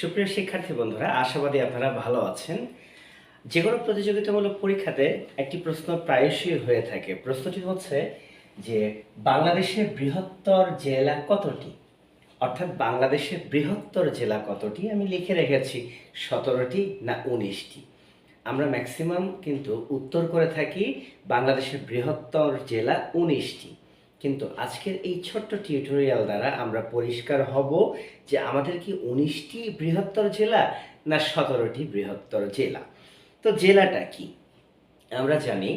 সুপ্রিয় শিক্ষার্থী বন্ধুরা, আশাবাদী আপনারা ভালো আছেন। যে কোনো প্রতিযোগিতামূলক পরীক্ষাতে একটি প্রশ্ন প্রায়শই হয়ে থাকে। প্রশ্নটি হচ্ছে যে, বাংলাদেশের বৃহত্তর জেলা কতটি? অর্থাৎ বাংলাদেশের বৃহত্তর জেলা কতটি? আমি লিখে রেখেছি সতেরোটি না উনিশটি। আমরা ম্যাক্সিমাম কিন্তু উত্তর করে থাকি বাংলাদেশের বৃহত্তর জেলা উনিশটি। কিন্তু আজকের এই ছোট্ট টিউটোরিয়াল দ্বারা আমরা পরিষ্কার হব যে আমাদের কি উনিশটি বৃহত্তর জেলা না সতেরোটি বৃহত্তর জেলা। তো জেলাটা কি? আমরা জানি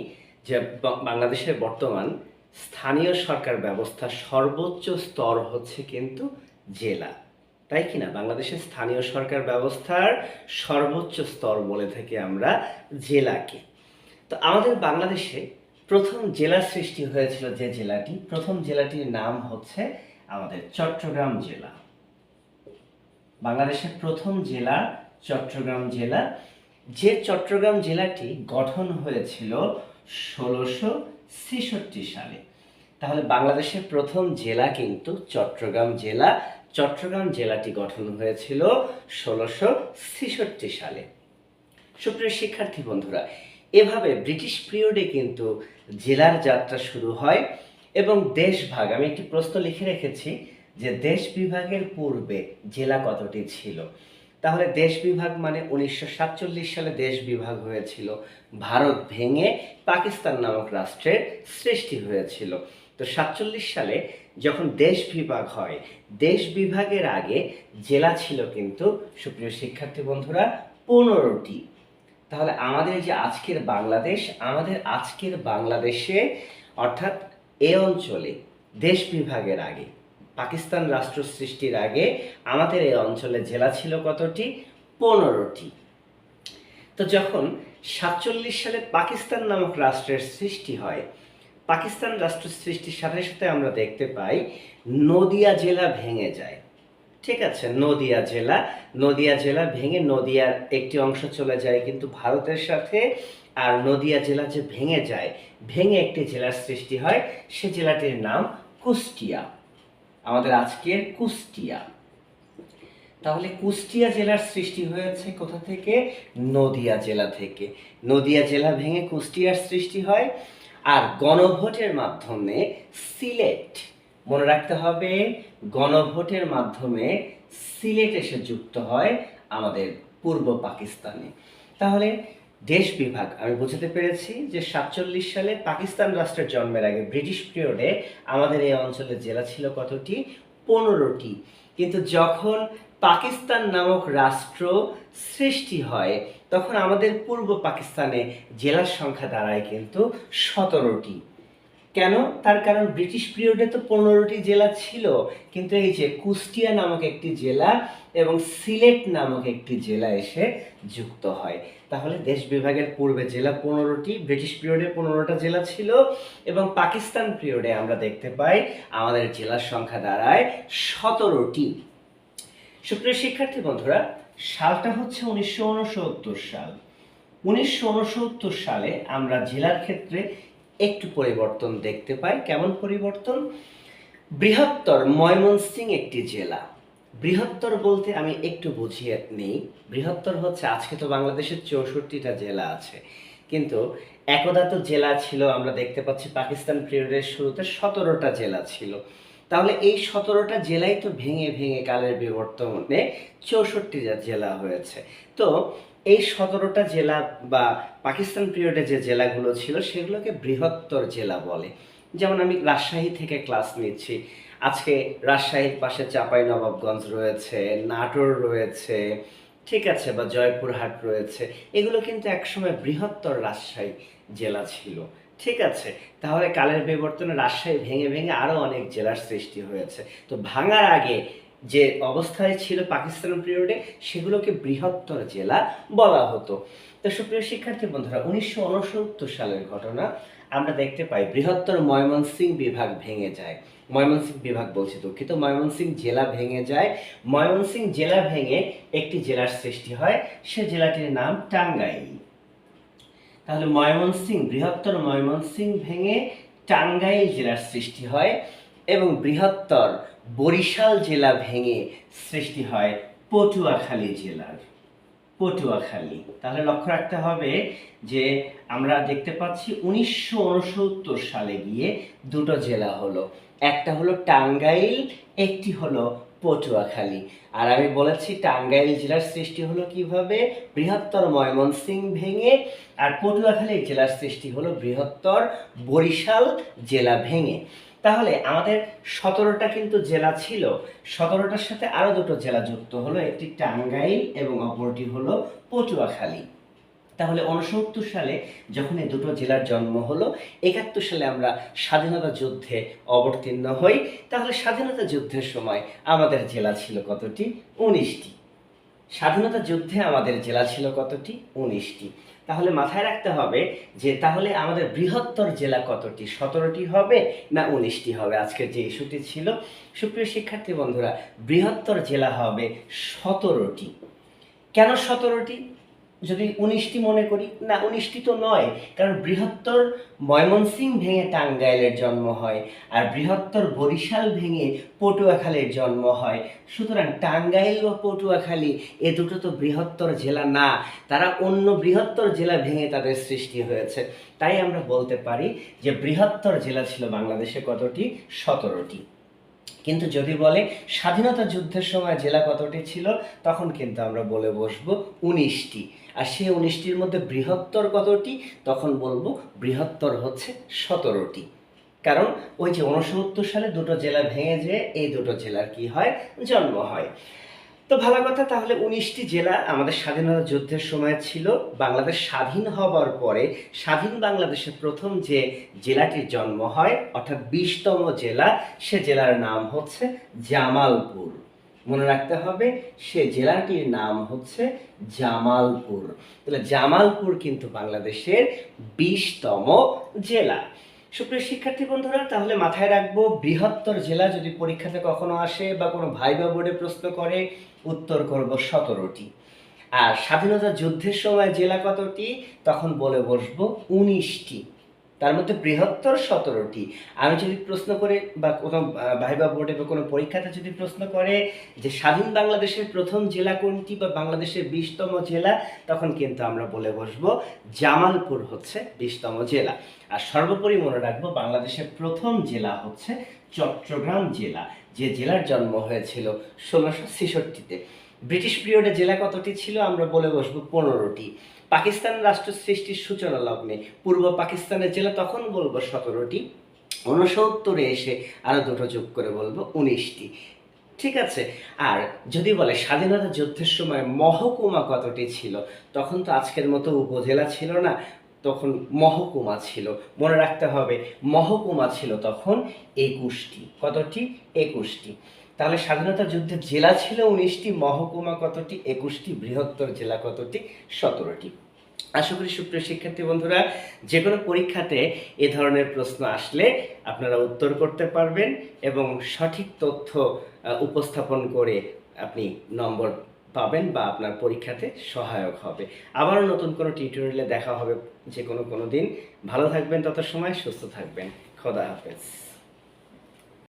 যে বাংলাদেশের বর্তমান স্থানীয় সরকার ব্যবস্থা সর্বোচ্চ স্তর হচ্ছে কিন্তু জেলা। তাই কি না বাংলাদেশের স্থানীয় সরকার ব্যবস্থার সর্বোচ্চ স্তর বলে থাকি আমরা জেলাকে। তো আমাদের বাংলাদেশে প্রথম জেলা সৃষ্টি হয়েছিল যে জেলাটি, প্রথম জেলাটির নাম হচ্ছে আমাদের চট্টগ্রাম জেলা। বাংলাদেশের প্রথম জেলা চট্টগ্রাম জেলা। যে চট্টগ্রাম জেলাটি গঠন হয়েছিল ষোলোশো ছেষট্টি সালে। তাহলে বাংলাদেশের প্রথম জেলা কিন্তু চট্টগ্রাম জেলা। চট্টগ্রাম জেলাটি গঠন হয়েছিল ষোলোশো ছেষট্টি সালে। সুপ্রিয় শিক্ষার্থী বন্ধুরা এভাবে ব্রিটিশ পিরিয়ডে কিন্তু জেলার যাত্রা শুরু হয় এবং দেশভাগ আমি একটি প্রশ্ন লিখে রেখেছি যে দেশ বিভাগের পূর্বে জেলা কতটি ছিল? তাহলে দেশ বিভাগ মানে উনিশশো সাতচল্লিশ সালে দেশ বিভাগ হয়েছিল। ভারত ভেঙে পাকিস্তান নামক রাষ্ট্রের সৃষ্টি হয়েছিল। তো সাতচল্লিশ সালে যখন দেশ বিভাগ হয়, দেশ বিভাগের আগে জেলা ছিল কিন্তু, সুপ্রিয় শিক্ষার্থী বন্ধুরা, পনেরোটি। তাহলে আমাদের যে আজকের বাংলাদেশ, আমাদের আজকের বাংলাদেশে অর্থাৎ এ অঞ্চলে, দেশ বিভাগের আগে, পাকিস্তান রাষ্ট্র সৃষ্টির আগে আমাদের এই অঞ্চলে জেলা ছিল কতটি? পনেরোটি। তো যখন সাতচল্লিশ সালে পাকিস্তান নামক রাষ্ট্রের সৃষ্টি হয়, পাকিস্তান রাষ্ট্র সৃষ্টির সাথে সাথে আমরা দেখতে পাই, নদিয়া জেলা ভেঙে যায়। ঠিক আছে, নদিয়া জেলা। নদিয়া জেলা ভেঙে নদিয়ার একটি অংশ চলে যায় কিন্তু ভারতের সাথে, আর নদিয়া জেলা যে ভেঙে যায়, ভেঙে একটি জেলার সৃষ্টি হয়, সে জেলাটির নাম কুষ্টিয়া। আমাদের আজকের কুষ্টিয়া। তাহলে কুষ্টিয়া জেলার সৃষ্টি হয়েছে কোথা থেকে? নদিয়া জেলা থেকে। নদিয়া জেলা ভেঙে কুষ্টিয়ার সৃষ্টি হয়, আর গণভোটের মাধ্যমে সিলেট। মনে রাখতে হবে, গণভোটের মাধ্যমে সিলেট এসে যুক্ত হয় আমাদের পূর্ব পাকিস্তানে। তাহলে দেশ বিভাগ, আমি বোঝাতে পেরেছি যে সাতচল্লিশ সালে পাকিস্তান রাষ্ট্রের জন্মের আগে ব্রিটিশ পিরিয়ডে আমাদের এই অঞ্চলে জেলা ছিল কতটি? পনেরোটি। কিন্তু যখন পাকিস্তান নামক রাষ্ট্র সৃষ্টি হয়, তখন আমাদের পূর্ব পাকিস্তানে জেলার সংখ্যা দাঁড়ায় কিন্তু সতেরোটি। কেন? তার কারণ ব্রিটিশ পিরিয়ডে তো পনেরোটি জেলা ছিল। কিন্তু এই যে কুষ্টিয়া নামক একটি জেলা এবং সিলেট নামক একটি জেলা এসে যুক্ত হয়। তাহলে দেশ বিভাগের পূর্বে জেলা পনেরোটি, ব্রিটিশ পিরিয়ডে পনেরোটা জেলা ছিল এবং পাকিস্তান পিরিয়ডে আমরা দেখতে পাই আমাদের জেলার সংখ্যা দাঁড়ায় সতেরোটি। সুপ্রিয় শিক্ষার্থী বন্ধুরা, সালটা হচ্ছে উনিশশো উনসত্তর সাল। উনিশশো উনসত্তর সালে আমরা জেলার ক্ষেত্রে একটু পরিবর্তন দেখতে পাই। কেমন পরিবর্তন? বৃহত্তর ময়মনসিং একটি জেলা। বৃহত্তর বলতে আমি একটু বুঝিয়ে নেই। বৃহত্তর হচ্ছে, আজকে তো বাংলাদেশের চৌষট্টিটা জেলা আছে। কিন্তু একদা তো জেলা ছিল, আমরা দেখতে পাচ্ছি পাকিস্তান পিরিয়ডের শুরুতে সতেরোটা জেলা ছিল। তাহলে এই সতেরোটা জেলাই তো ভেঙে ভেঙে কালের বিবর্তনে চৌষট্টি জেলা হয়েছে। তো এই সতেরোটা জেলা বা পাকিস্তান পিরিয়ডে যে জেলাগুলো ছিল, সেগুলোকে বৃহত্তর জেলা বলে। যেমন আমি রাজশাহী থেকে ক্লাস নিচ্ছি। আজকে রাজশাহীর পাশে চাপাই নবাবগঞ্জ রয়েছে, নাটোর রয়েছে, ঠিক আছে, বা জয়পুরহাট রয়েছে। এগুলো কিন্তু একসময় বৃহত্তর রাজশাহী জেলা ছিল। ঠিক আছে, তাহলে কালের বিবর্তনে রাজশাহী ভেঙে ভেঙে আরও অনেক জেলার সৃষ্টি হয়েছে। তো ভাঙার আগে যে অবস্থায় ছিল পাকিস্তান পিরিয়ডে সেগুলোকে বৃহত্তর জেলা বলা হতো। তো সুপ্রিয় শিক্ষার্থী বন্ধুরা, উনিশশো উনসত্তর সালের ঘটনা আমরা দেখতে পাই। বৃহত্তর ময়মনসিং বিভাগ ভেঙে যায়। ময়মনসিং বিভাগ বলছি দুঃখিত ময়মনসিং জেলা ভেঙে যায়। ময়মনসিং জেলা ভেঙে একটি জেলার সৃষ্টি হয়, সে জেলাটির নাম টাঙ্গাইল। তাহলে ময়মনসিং বৃহত্তর ময়মনসিং ভেঙে টাঙ্গাইল জেলার সৃষ্টি হয়। এবং বৃহত্তর বরিশাল জেলা ভেঙে সৃষ্টি হয় পটুয়াখালী জেলার। পটুয়াখালী। তাহলে লক্ষ্য রাখতে হবে যে আমরা দেখতে পাচ্ছি উনিশশো উনসত্তর সালে গিয়ে দুটো জেলা হলো। একটা হলো টাঙ্গাইল, একটি হলো পটুয়াখালী। আর আমি বলেছি টাঙ্গাইল জেলার সৃষ্টি হলো কীভাবে? বৃহত্তর ময়মনসিং ভেঙে আর পটুয়াখালী জেলার সৃষ্টি হলো বৃহত্তর বরিশাল জেলা ভেঙে। তাহলে আমাদের সতেরোটা কিন্তু জেলা ছিল। সতেরোটার সাথে আরও দুটো জেলা যুক্ত হলো। একটি টাঙ্গাইল এবং অপরটি হলো পটুয়াখালী। তাহলে উনসত্তর সালে যখন এই দুটো জেলার জন্ম হলো, একাত্তর সালে আমরা স্বাধীনতা যুদ্ধে অবতীর্ণ হই। তাহলে স্বাধীনতা যুদ্ধের সময় আমাদের জেলা ছিল কতটি? উনিশটি। স্বাধীনতা যুদ্ধে আমাদের জেলা ছিল কতটি? উনিশটি। তাহলে মাথায় রাখতে হবে যে তাহলে আমাদের বৃহত্তর জেলা কতটি? সতেরোটি হবে না উনিশটি হবে? আজকের যে ইস্যুটি ছিল, সুপ্রিয় শিক্ষার্থী বন্ধুরা, বৃহত্তর জেলা হবে সতেরোটি। কেন সতেরোটি? যদি উনিশটি মনে করি, না, উনিশটি তো নয়, কারণ বৃহত্তর ময়মনসিং ভেঙে টাঙ্গাইলের জন্ম হয় আর বৃহত্তর বরিশাল ভেঙে পটুয়াখালীর জন্ম হয়। সুতরাং টাঙ্গাইল বা পটুয়াখালী এ দুটো তো বৃহত্তর জেলা না, তারা অন্য বৃহত্তর জেলা ভেঙে তাদের সৃষ্টি হয়েছে। তাই আমরা বলতে পারি যে বৃহত্তর জেলা ছিল বাংলাদেশে কতটি? সতেরোটি। কিন্তু যদি বলে স্বাধীনতা যুদ্ধের সময় জেলা কতটি ছিল, তখন কিন্তু আমরা বলে বসবো উনিশটি। আর সেই উনিশটির মধ্যে বৃহত্তর কতটি? তখন বলব বৃহত্তর হচ্ছে সতেরোটি। কারণ ওই যে উনসত্তর সালে দুটো জেলা ভেঙে যেয়ে এই দুটো জেলার কি হয়? জন্ম হয়। তো ভালো কথা, তাহলে উনিশটি জেলা আমাদের স্বাধীনতা যুদ্ধের সময় ছিল। বাংলাদেশ স্বাধীন হবার পরে স্বাধীন বাংলাদেশের প্রথম যে জেলাটির জন্ম হয়, অর্থাৎ বিশতম জেলা, সে জেলার নাম হচ্ছে জামালপুর। মনে রাখতে হবে, সে জেলাটির নাম হচ্ছে জামালপুর। তাহলে জামালপুর কিন্তু বাংলাদেশের বিশতম জেলা। সুপ্রিয় শিক্ষার্থী বন্ধুরা, তাহলে মাথায় রাখব, বৃহত্তর জেলা যদি পরীক্ষাতে কখনো আসে বা কোনো ভাইবা বোর্ডে প্রশ্ন করে, উত্তর করব সতেরোটি। আর স্বাধীনতা যুদ্ধের সময় জেলা কতটি? তখন বলে বসবো উনিশটি। তার মধ্যে বৃহত্তর সতেরোটি। আমি যদি প্রশ্ন করে বা কোনো ভাইবা বোর্ডে বা কোনো পরীক্ষাতে যদি প্রশ্ন করে যে স্বাধীন বাংলাদেশের প্রথম জেলা কোনটি বা বাংলাদেশের বিশতম জেলা, তখন কিন্তু আমরা বলে বসবো জামালপুর হচ্ছে বিশতম জেলা। আর সর্বোপরি মনে রাখব বাংলাদেশের প্রথম জেলা হচ্ছে চট্টগ্রাম জেলা, যে জেলার জন্ম হয়েছিল ষোলোশো ছেষট্টিতে। ব্রিটিশ পিরিয়ডে জেলা কতটি ছিল আমরা বলে বসবো পনেরোটি। পাকিস্তান রাষ্ট্র সৃষ্টির সূচনা লগ্নে। পূর্ব পাকিস্তানের জেলা তখন বলব সতেরোটি। উনসত্তরে এসে আরও দুটো যোগ করে বলব উনিশটি। ঠিক আছে? আর যদি বলে স্বাধীনতা যুদ্ধের সময় মহকুমা কতটি ছিল? তখন তো আজকের মতো উপজেলা ছিল না, তখন মহকুমা ছিল। মনে রাখতে হবে, মহকুমা ছিল তখন একুশটি। কতটি? একুশটি। তাহলে স্বাধীনতা যুদ্ধের জেলা ছিল উনিশটি, মহকুমা কতটি? একুশটি, বৃহত্তর জেলা কতটি? সতেরোটি। আশা করি সুপ্রিয় শিক্ষার্থী বন্ধুরা যে কোনো পরীক্ষাতে এ ধরনের প্রশ্ন আসলে আপনারা উত্তর করতে পারবেন এবং সঠিক তথ্য উপস্থাপন করে আপনি নম্বর পাবেন বা আপনার পরীক্ষাতে সহায়ক হবে। আবারও নতুন কোনো টিউটোরিয়ালে দেখা হবে যে কোনো কোনো দিন। ভালো থাকবেন তত সময়, সুস্থ থাকবেন। খোদা হাফেজ।